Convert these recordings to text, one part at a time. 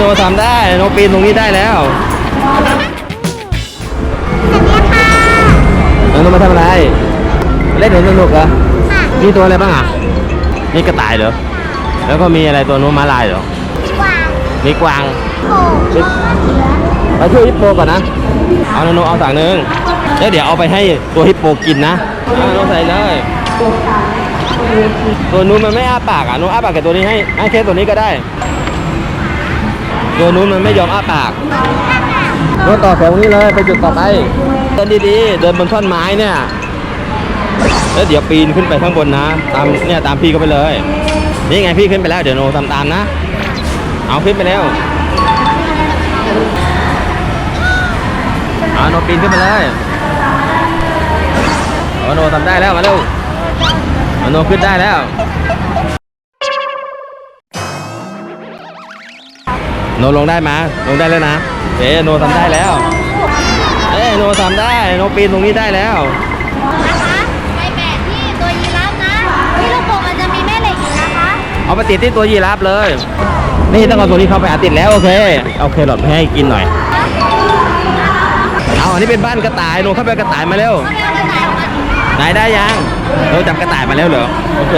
โนทำได้โนปีนตรงนี้ได้แล้วแล้วโนมาทำอะไร เล่นหนูสนุกเหรอค่ะมีตัวอะไรบ้างอะมีกระต่ายเหรอแล้วก็มีอะไรตัวโน้มม้าลายเหรอกวางมีกวางโผล่ไปช่วยฮิปโปก่อนนะ เอาโนโนเอาสั่งหนึ่งแล้วเดี๋ยวเอาไปให้ตัวฮิปโปกินนะอ่าโนใส่เลยตัวนู้นมันไม่อ้าปากอะโนอ้าปากกับตัวนี้ให้ให้แค่ตัวนี้ก็ได้ ตัวนู้นมันไม่ยอมอ้าปากโนต่อแถวนี้เลยไปจุดต่อไปเดินดีๆ เดินบนท่อนไม้เนี่ย แล้วเดี๋ยวปีนขึ้นไปข้างบนนะ ตามเนี่ยตามพี่ก็ไปเลย นี่ไงพี่ขึ้นไปแล้วเดี๋ยวโนทำตามนะ เอาขึ้นไปแล้วเอาโนปีนขึ้นไปเลยเอาโนทำได้แล้วมาเร็วเอาโนขึ้นได้แล้ว โนลงได้ไหมลงได้แล้วนะเอ๊ะโนทำได้แล้วเอ๊ะโนทำได้โนปีนตรงนี้ได้แล้วนะคะในแบบที่ตัวยีราฟนะที่ลูกโป่งมันจะมีแม่เหล็กอยู่นะคะ เอาไปติดที่ตัวยีราฟเลย นี่ต้องเอาตัวนี้เข้าไปอาติดแล้วโอเคเอาเครอทให้กินหน่อยเอาอันนี้เป็นบ้านกระต่ายโนเข้าไปกระต่ายมาเร็วเขาไม่เอากระต่ายออกมาไหนได้ยังเราจับกระต่ายมาแล้วเหรอโอเค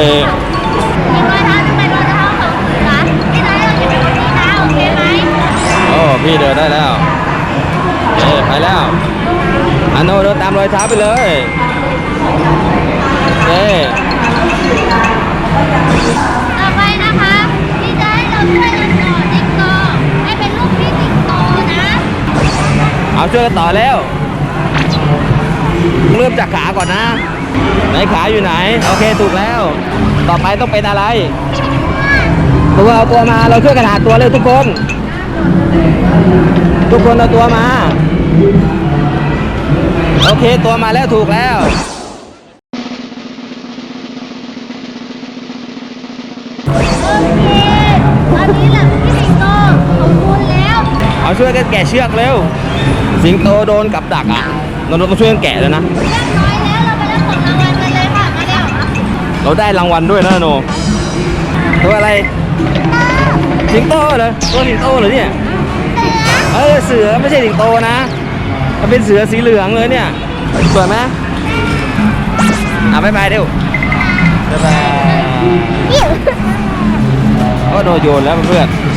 พี่เดินได้แล้วเอไปแล้วอันโนเดินตามรอยเท้าไปเลยโอเคต่อไปนะคะที่จะให้เราช่วยกันต่อจิ๊กซอว์ให้เป็นรูปพี่จิ๊กซอว์นะเอาช่วยกันต่อแล้วเริ่มจากขาก่อนนะไหนขาอยู่ไหน โอเคถูกแล้ว ต่อไปต้องเป็นอะไร ตัวเอาตัวมาเราช่วยกันหาตัวเลยทุกคน ทุกคนเอาตัวมา โอเคตัวมาแล้วถูกแล้วโอเคตอนนี้แหละพี่จิ๊กซอว์ของคุณแล้วเอาช่วยกันแกะเชือกเร็ว สิงโตโดนกับดักอะเราต้องช่วยกันแกะเลยนะเรียบร้อยแล้วเราไปรับของรางวัลกันเลยค่ะมาเร็วเราได้รางวัลด้วยนะโนตัวอะไรสิงโตเหรอตัวสิงโตเหรอเนี่ย เออเสือไม่ใช่สิงโตนะมันเป็นเสือสีเหลืองเลยเนี่ยสวยไหมอะบายบายเร็วบายบายเสือก็โดนโยนแล้วเพื่อนๆ